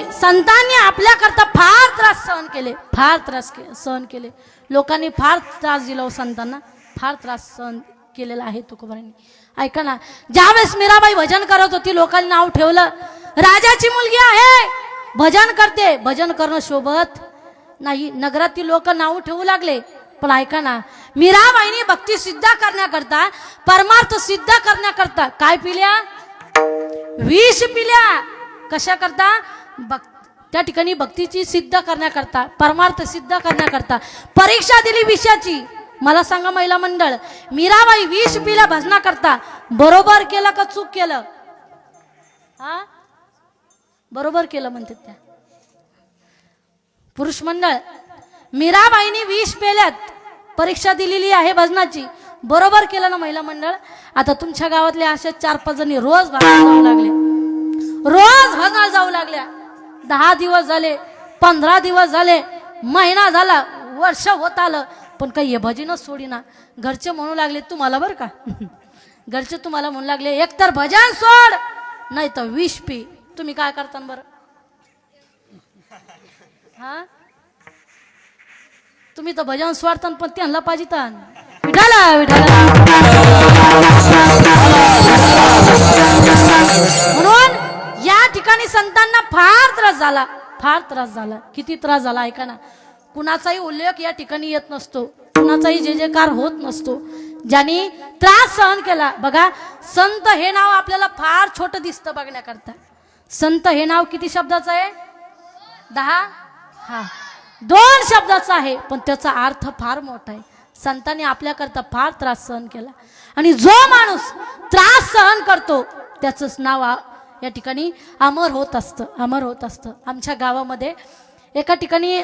संतांनी आपल्याकरता फार त्रास सहन केले फार त्रास के- सहन केले. लोकांनी फार त्रास दिला हो संतांना. फार त्रास सहन केलेला आहे तुकोबारांनी. ऐका ना ज्यावेळेस मीराबाई भजन करत होती लोकांनी नाव ठेवलं राजाची मुलगी आहे भजन करते भजन करणं शोभत नाही. नगरातील लोक नाव ठेवू लागले. पण ऐका ना मीराबाईनी भक्ती सिद्ध करण्याकरता परमार्थ सिद्ध करण्याकरता काय पिल्या? विष पिल्या. कशा करता भक् त्या ठिकाणी भक्तीची सिद्ध करण्याकरता परमार्थ सिद्ध करण्याकरता परीक्षा दिली विषयाची. मला सांगा महिला मंडळ मीराबाई विष पिल्या भजनाकरता बरोबर केलं का चूक केलं? हा बरोबर केलं म्हणतात त्या. पुरुष मंडळ मीराबाईनी विष पेल्यात परीक्षा दिलेली आहे भजनाची. बरोबर केलं ना महिला मंडळ? आता तुमच्या गावातल्या अशा चार पाच जणी रोज भजनाला जाऊ लागले. रोज भजनाला जाऊ लागल्या. दहा दिवस झाले पंधरा दिवस झाले महिना झाला वर्ष होत आलं पण काही हे भजनच सोडीना. घरचे म्हणू लागले तुम्हाला बरं का? घरचे तुम्हाला म्हणू लागले एकतर भजन सोड नाही तर विष पी. तुम्ही काय करता बरं? हा? तुम्ही तर भजन सोडता पण त्यांना पाहिजे विठाला विठाला. ठिकाणी संतांना फार त्रास झाला. फार त्रास झाला. किती त्रास झाला ऐका ना. कुणाचाही उल्लेख या ठिकाणी येत नसतो. कुणाचाही जे जेकार होत नसतो. ज्यांनी त्रास सहन केला. बघा संत हे नाव आपल्याला फार छोट दिसतं बघण्याकरता. संत हे नाव किती शब्दाचं आहे? दहा? हा. दोन शब्दाचा आहे पण त्याचा अर्थ फार मोठा आहे. संतांनी आपल्याकरता फार त्रास सहन केला. आणि जो माणूस त्रास सहन करतो त्याचंच नाव या ठिकाणी अमर होत असतं अमर होत असतं. आमच्या गावामध्ये एका ठिकाणी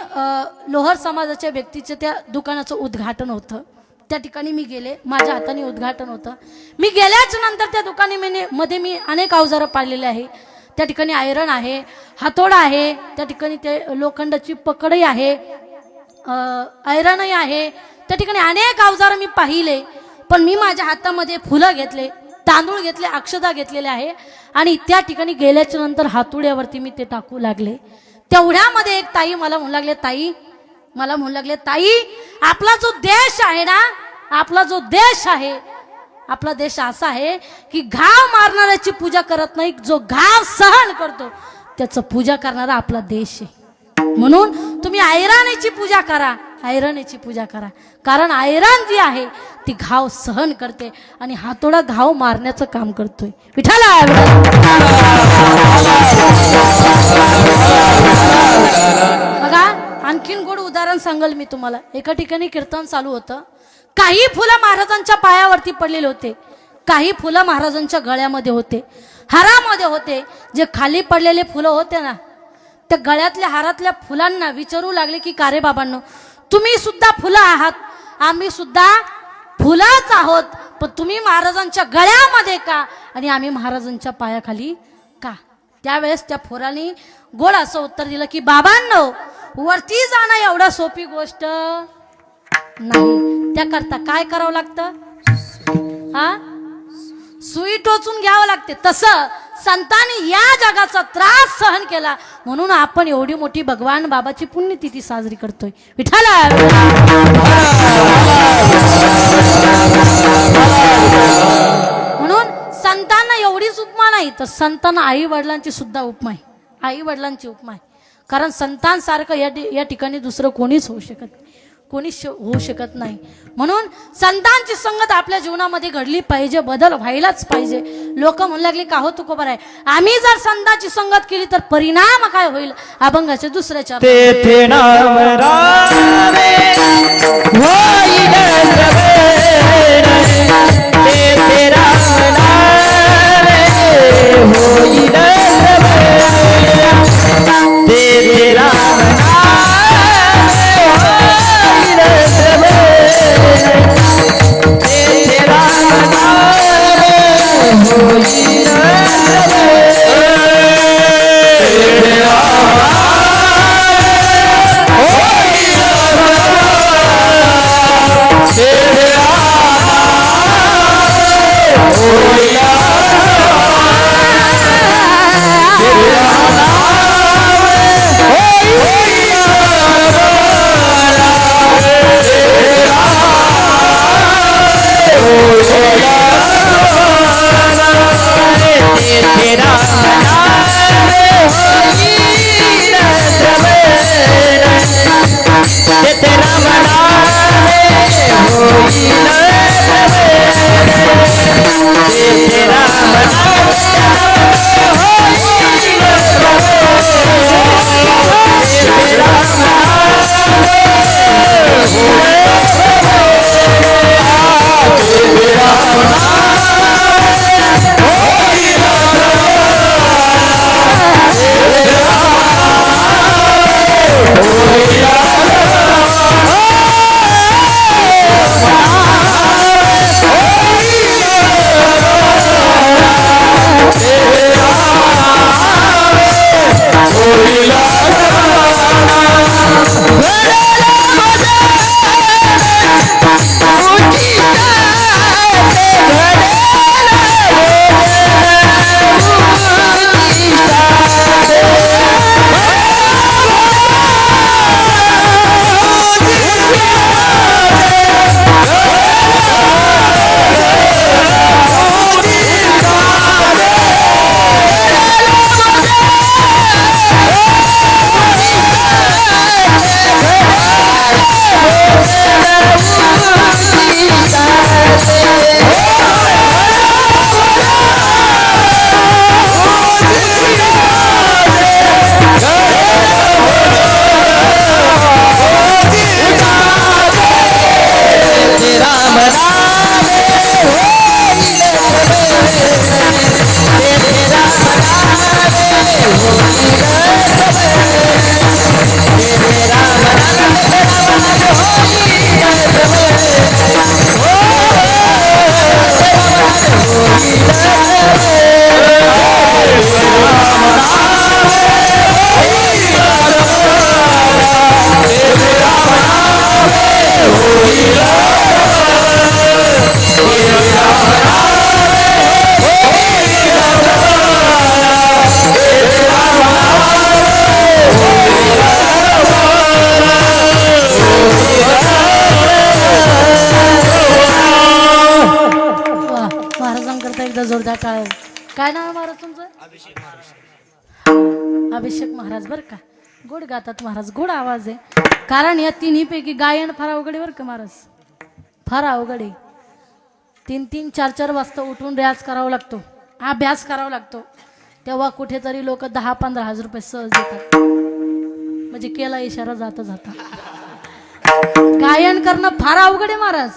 लोहर समाजाच्या व्यक्तीचं त्या दुकानाचं उद्घाटन होतं. त्या ठिकाणी मी गेले माझ्या हाताने उद्घाटन होतं. मी गेल्याच नंतर त्या दुकानी मध्ये मी अनेक अवजारं पाळलेले आहे. त्या ठिकाणी आयरन आहे हातोडा आहे त्या ठिकाणी ते लोखंडाची पकडही आहे आयरनही आहे. त्या ठिकाणी अनेक अवजारं मी पाहिले पण मी माझ्या हातामध्ये फुलं घेतले. तांदूळ घेतले अक्षदा घेतलेले आहे. आणि त्या ठिकाणी गेल्याच्यानंतर हातुड्यावरती मी ते टाकू लागले. तेवढ्यामध्ये एक ताई मला म्हणू लागले ताई मला म्हणू लागले ताई आपला जो देश आहे ना आपला जो देश आहे आपला देश असा आहे की घाव मारणाऱ्याची पूजा करत नाही जो घाव सहन करतो त्याचं पूजा करणारा आपला देश आहे. म्हणून तुम्ही ऐराणीची पूजा करा ऐराणीची पूजा करा. कारण आयरण जी आहे ती घाव सहन करते आणि हातोडा घाव मारण्याचं काम करतोय. विठाला! बघा आणखीन गोड उदाहरण सांगल मी तुम्हाला. एका ठिकाणी कीर्तन चालू होतं. काही फुलं महाराजांच्या पायावरती पडलेले होते. काही फुलं महाराजांच्या गळ्यामध्ये होते. हारामध्ये होते. जे खाली पडलेले फुलं होते ना त्या गळ्यातल्या हारातल्या फुलांना विचारू लागले की कारे बाबांनो तुम्ही सुद्धा फुलं आहात. आम्ही सुद्धा फुलंच आहोत. पण तुम्ही महाराजांच्या गळ्यामध्ये का? आणि आम्ही महाराजांच्या पायाखाली का? त्यावेळेस त्या फोराने गोड असं उत्तर दिलं की बाबांनो वरती जाणं एवढं सोपी गोष्ट नाही. त्याकरता काय करावं लागतं? हा? सुई टोचून घ्यावं लागते. तसं संतांनी या जगाचा त्रास सहन केला. म्हणून आपण एवढी मोठी भगवान बाबाची पुण्यतिथी साजरी करतोय. विठाला संतांना आई वडिलांची सुद्धा उपमा आहे. आई वडिलांची उपमा आहे. कारण संतांसारखं या या ठिकाणी दुसरं कोणीच होऊ शकत नाही. कोणीच होऊ शकत नाही. म्हणून संतांची संगत आपल्या जीवनामध्ये घडली पाहिजे बदल व्हायलाच पाहिजे. लोक म्हणू लागले का हो तुकोबर आहे? आम्ही जर संतांची संगत केली तर परिणाम काय होईल? अभंगाचे दुसऱ्याच्या अभिषेक महाराज. बर का? गोड गातात महाराज गोड आवाज आहे. कारण या तिन्हीपैकी गायन फार अवघड आहे बरं का महाराज? फार अवघड आहे. तीन तीन चार चार वाजता उठून रियाज करावा लागतो. अभ्यास करावा लागतो. तेव्हा कुठेतरी लोक दहा पंधरा हजार रुपये सहज देतात. म्हणजे केला इशारा जाता जाता. गायन करणं फार अवघड आहे महाराज.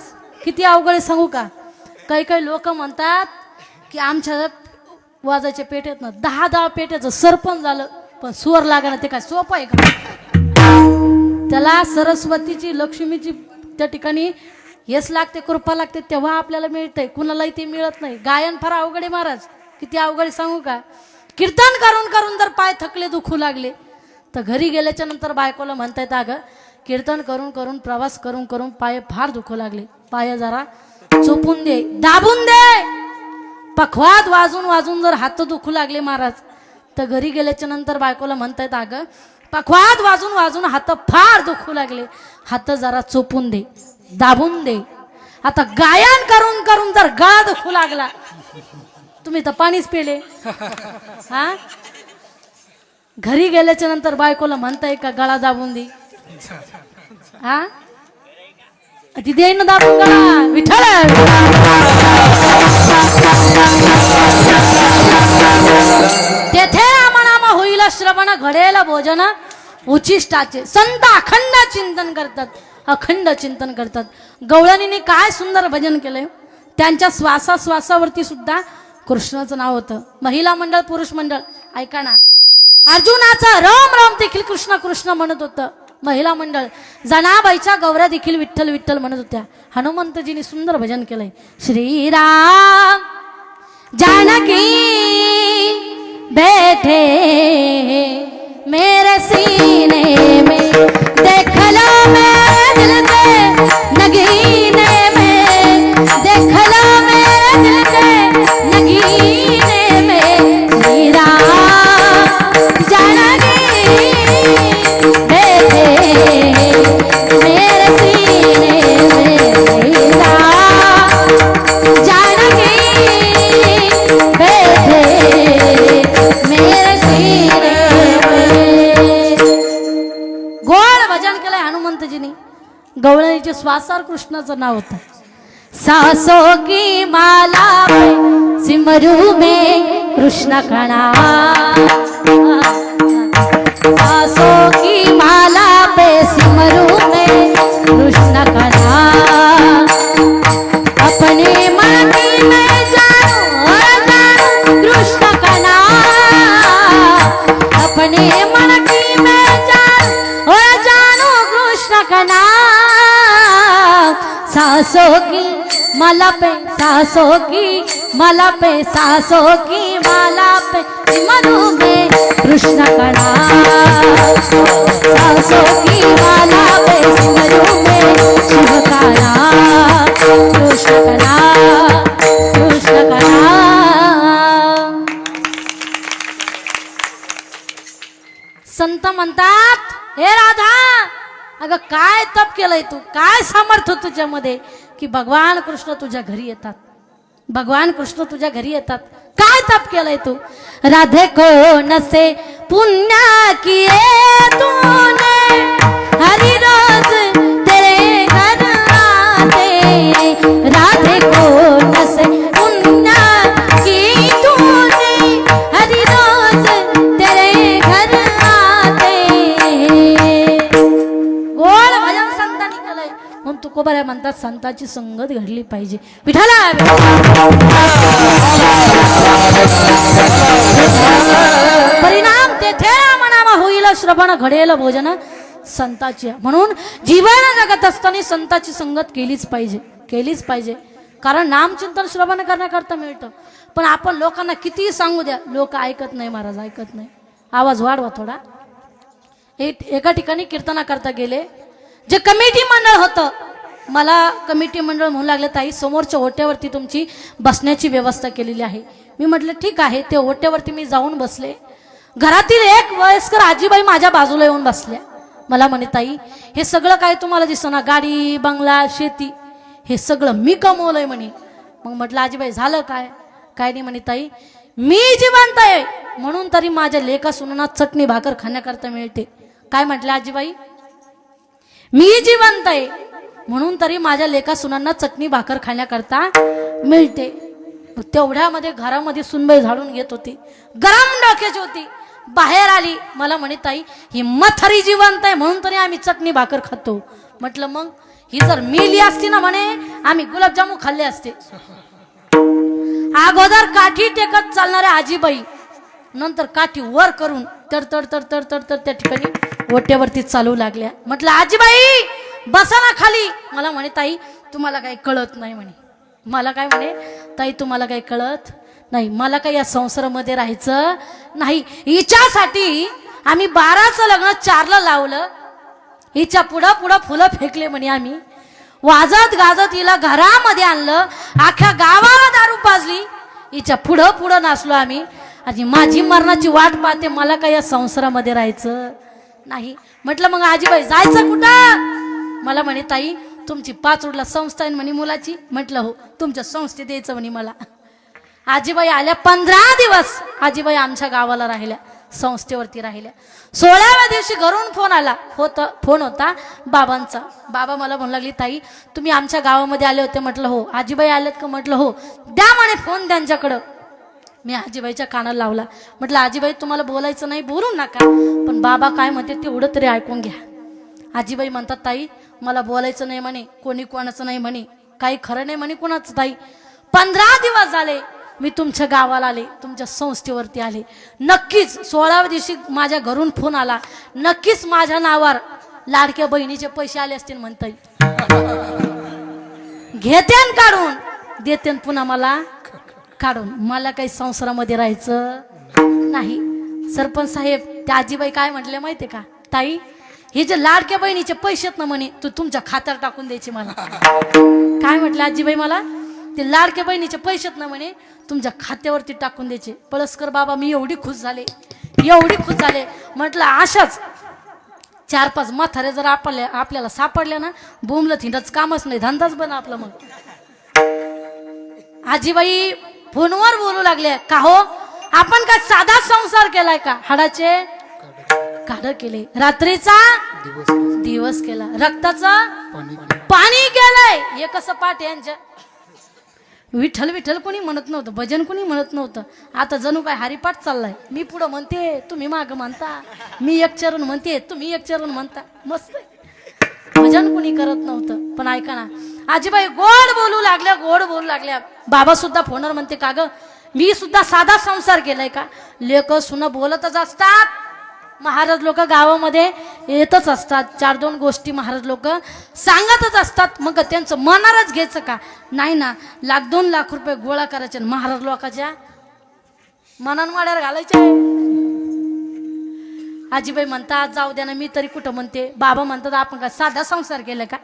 किती अवघड आहे सांगू का? काही काही लोक म्हणतात की आमच्या वाजायच्या पेट्यात ना दहा दहा पेट्याचं सरपण झालं पण स्वर लागणार ते काय सोपं आहे का? त्याला सरस्वतीची लक्ष्मीची त्या ठिकाणी यश लागते कृपा लागते तेव्हा आपल्याला मिळतंय. कुणालाही ते मिळत नाही. गायन फार अवघड आहे महाराज. किती अवघड सांगू का? कीर्तन करून करून जर पाय थकले दुखू लागले तर घरी गेल्याच्यानंतर बायकोला म्हणतायत अगं कीर्तन करून करून प्रवास करून करून पाय फार दुखू लागले. पाय जरा चोपून दे दाबून दे. पखवाद वाजून वाजून जर हात दुखू लागले महाराज. तर घरी गेल्याच्यानंतर बायकोला म्हणता येतं अगं पखवाद वाजून वाजून हात फार दुखू लागले. हात जरा चोपून दे दाबून दे. आता गायन करून करून जर गळा दुखू लागला तुम्ही तर पाणीच पेले. हा? घरी गेल्याच्यानंतर बायकोला म्हणताय का गळा दाबून दे. हा? ती देईन ना विठ्ठल! तेथे रामनाम होईल श्रवण घडेल भोजन उचिष्टाचे. संत अखंड चिंतन करतात. अखंड चिंतन करतात. गवळणीने काय सुंदर भजन केलंय? त्यांच्या श्वासाश्वासावरती सुद्धा कृष्णाचं नाव होतं. महिला मंडळ पुरुष मंडळ ऐका ना. अर्जुनाचा राम राम देखील कृष्ण कृष्ण म्हणत होतं. महिला मंडळ. जनाबाईच्या गौऱ्या देखील विठ्ठल विठ्ठल म्हणत होत्या. हनुमंतजीने सुंदर भजन केलंय. श्रीराम जानकी बैठे मेरे सीने में देख लो दिल के गवळणीच्या कृष्णाचं नाव होतं. सासो की माला सिमरू मे कृष्ण कणा सासो की मला पे सासों की माला पे सासों की माला पे मनु में कृष्ण का नाम केलंय तू? काय सामर्थ्य तुझ्यामध्ये? की भगवान कृष्ण तुझ्या घरी येतात. भगवान कृष्ण तुझ्या घरी येतात. काय तप केलंय तू? राधे को नसे पुण्या किए तूने? हरी तुकोबाऱ्या संतांची संगत घडली पाहिजे. विठाला परिणाम तेथे मनामा होईल श्रवण घडेल भोजन संताची. म्हणून जीवन जगत असताना संताची संगत केलीच पाहिजे केलीच पाहिजे. कारण नामचिंतन श्रवण करण्याकरता मिळतं. पण आपण लोकांना कितीही सांगू द्या लोक ऐकत नाही महाराज ऐकत नाही. आवाज वाढवा थोडा. एका ठिकाणी कीर्तना करता गेले. जे कमिटी मंडळ होतं मला कमिटी मंडळ म्हणू लागले ताई समोरच्या ओट्यावरती तुमची बसण्याची व्यवस्था केलेली आहे. मी म्हटलं ठीक आहे. ते ओट्यावरती मी जाऊन बसले. घरातील एक वयस्कर आजीबाई माझ्या बाजूला येऊन बसल्या. मला म्हणे ताई हे सगळं काय तुम्हाला दिसतं ना गाडी बंगला शेती हे सगळं मी कमवलंय म्हणे. मग म्हटलं आजीबाई झालं काय? काय नाही म्हणे ताई मी जिवंत आहे. म्हणून तरी माझ्या लेखा सुनांना चटणी भाकर खाण्याकरता मिळते. काय म्हटलं आजीबाई? मी जिवंत आहे. म्हणून तरी माझ्या लेखा सुनांना चटणी भाकर खाण्याकरता मिळते. तेवढ्यामध्ये घरामध्ये सुनबाई झाडून घेत होती. गरम डोक्याची होती. बाहेर आली. मला म्हणे ताई ही मथरी जिवंत आहे. म्हणून तरी आम्ही चटणी भाकर खातो. म्हटलं मग? ही जर मिली असती ना म्हणे आम्ही गुलाबजामू खाल्ले असते. अगोदर काठी टेकत चालणाऱ्या आजीबाई नंतर काठी वर करून तर तर तर तर तर त्या ठिकाणी ओट्यावरती चालू लागल्या. म्हटलं आजीबाई बसा ना खाली. मला म्हणे ताई तुम्हाला काही कळत नाही म्हणे. मला काय म्हणे ताई तुम्हाला काही कळत नाही. मला काही या संसारामध्ये राहायचं नाही. हिच्यासाठी आम्ही बाराचं लग्न चारला लावलं. हिच्या पुढं पुढं फुलं फेकले म्हणे आम्ही. वाजत गाजत हिला घरामध्ये आणलं. अख्ख्या गावाला दारू पाजली. हिच्या पुढं पुढं नाचलो आम्ही. आणि माझी मरणाची वाट पाहते. मला काय या संसारामध्ये राहायचं नाही. म्हटलं मग आजीबाई जायचं कुठं? मला म्हणे ताई तुमची पाच संस्था आहे म्हणे मुलाची. म्हटलं हो तुमच्या संस्थेत द्यायचं म्हणे मला. आजीबाई आल्या पंधरा दिवस. आजीबाई आमच्या गावाला राहिल्या संस्थेवरती राहिल्या. सोळाव्या दिवशी घरून फोन आला. होत फोन होता बाबांचा. बाबा मला म्हणू लागली ताई तुम्ही आमच्या गावामध्ये आले होते म्हटलं हो. आजीबाई आलेत का? म्हटलं हो. द्या म्हणे फोन त्यांच्याकडं. मी आजीबाईच्या कानाला लावला. म्हटलं आजीबाई तुम्हाला बोलायचं नाही बोलू नका. पण बाबा काय म्हणते तेवढं तरी ऐकून घ्या. आजीबाई म्हणतात ताई मला बोलायचं नाही म्हणे कोणी कोणाचं नाही म्हणे काही खरं नाही म्हणे कोणाचं ताई. पंधरा दिवस झाले मी तुमच्या गावाला आले तुमच्या संस्थेवरती आले. नक्कीच सोळाव्या दिवशी माझ्या घरून फोन आला. नक्कीच माझ्या नावावर लाडक्या बहिणीचे पैसे आले असतील म्हणता घेतेन काढून. देतेन पुन्हा मला काढून. मला काही संसारामध्ये राहायचं नाही. सरपंच साहेब त्या आजीबाई काय म्हटले माहितीये का? ताई हे जे लाडक्या बहिणीचे पैसेत ना म्हणे तू तुमच्या खात्यावर टाकून द्यायचे मला. काय म्हटलं आजीबाई मला? ते लाडक्या बहिणीचे पैसेत ना म्हणे तुमच्या खात्यावरती टाकून द्यायचे. पळसकर बाबा मी एवढी खुश झाले. एवढी खुश झाले. म्हटलं अशाच चार पाच म्हाथारे जर आपल्या आपल्याला सापडल्या ना बोमलं थिंडच कामच नाही धंदाच बना आपलं मग. आजीबाई फोनवर बोलू लागले का हो? आपण काय साधा संसार केलाय का? हाडाचे काढ केले. रात्रीचा दिवस केला. रक्ताचा पाणी केलंय एक असं पाठ यांच्या विठ्ठल विठ्ठल कोणी म्हणत नव्हतं. भजन कोणी म्हणत नव्हतं. आता जणू काय हरिपाठ चाललाय. मी पुढं म्हणते तुम्ही माग म्हणता. मी एक चरण म्हणते तुम्ही एक चरण म्हणता. मस्त भजन कोणी करत नव्हतं. पण ऐका ना. आजीबाई गोड बोलू लागल्या गोड बोलू लागल्या. बाबा सुद्धा फोनवर म्हणते का ग मी सुद्धा साधा संसार केलाय का? लेख सुन बोलतच असतात. महाराज लोक गावामध्ये येतच असतात. चार दोन गोष्टी महाराज लोक सांगतच असतात. मग त्यांचं मनारच घ्यायचं का? नाही ना. लाख दोन लाख रुपये गोळा करायचे आणि महाराज लोकांच्या मनानवाड्यावर घालायचे. आजीबाई म्हणतात जाऊ द्या ना मी तरी कुठं म्हणते? बाबा म्हणतात आपण काय साधा संसार केलाय का?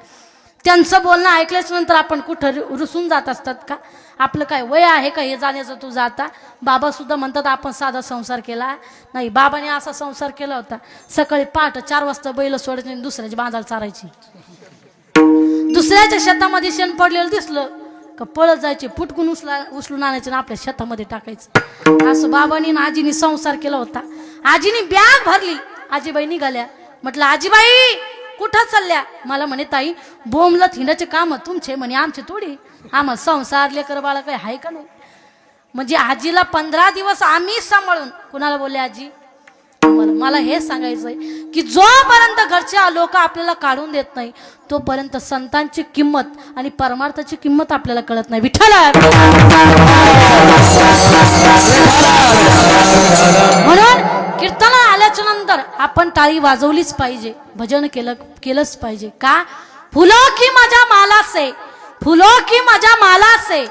त्यांचं बोलणं ऐकल्याच नंतर आपण कुठं रुसून जात असतात का? आपलं काय वय आहे का हे जाण्याचं तू जाता? बाबा सुद्धा म्हणतात आपण साधा संसार केला. नाही बाबाने असा संसार केला होता. सकाळी पहाट चार वाजता बैल सोडायची आणि दुसऱ्याची बांधाला चारायची. दुसऱ्याच्या शेतामध्ये शेण पडलेलं दिसलं का पळत जायचे फुटकून उचला उचलून आणायचे आणि आपल्या शेतामध्ये टाकायचं. असं बाबानी आणि आजीनी संसार केला होता. आजीनी बॅग भरली. आजीबाई निघाल्या. म्हटलं आजीबाई कुठं चालल्या? मला म्हणे ताई बोंबलं थिंडाचे काम तुमचे म्हणे आमचे थोडी. आम्हाला संसार लेकर बाळा काही आहे का नाही? म्हणजे आजीला पंधरा दिवस आम्ही सांभाळून. कुणाला बोलले आजी? मला मला हे सांगायचंय की जोपर्यंत घरच्या लोक आपल्याला काढून देत नाही तोपर्यंत संतांची किंमत आणि परमार्थाची किंमत आपल्याला कळत नाही. विठ्ठल! म्हणून कीर्तन आल्याच्यानंतर आपण टाळी वाजवलीच पाहिजे भजन केलं केलंच पाहिजे. का? फुलं की माझ्या माला से फुलो की माझ्या मालासे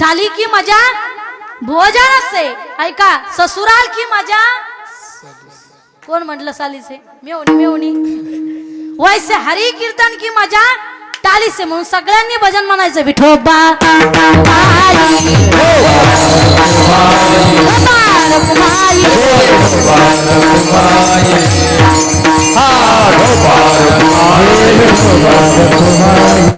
थाली की मजा भोजन असे ऐका ससुराल की मजा कोण म्हटलं सालीसे मेवणी मेवणी. वैसे हरी कीर्तन की मजा टालीसे म्हणून सगळ्यांनी भजन म्हणायचं विठोबा गोपाल कुमारी हा गोपाल कुमारी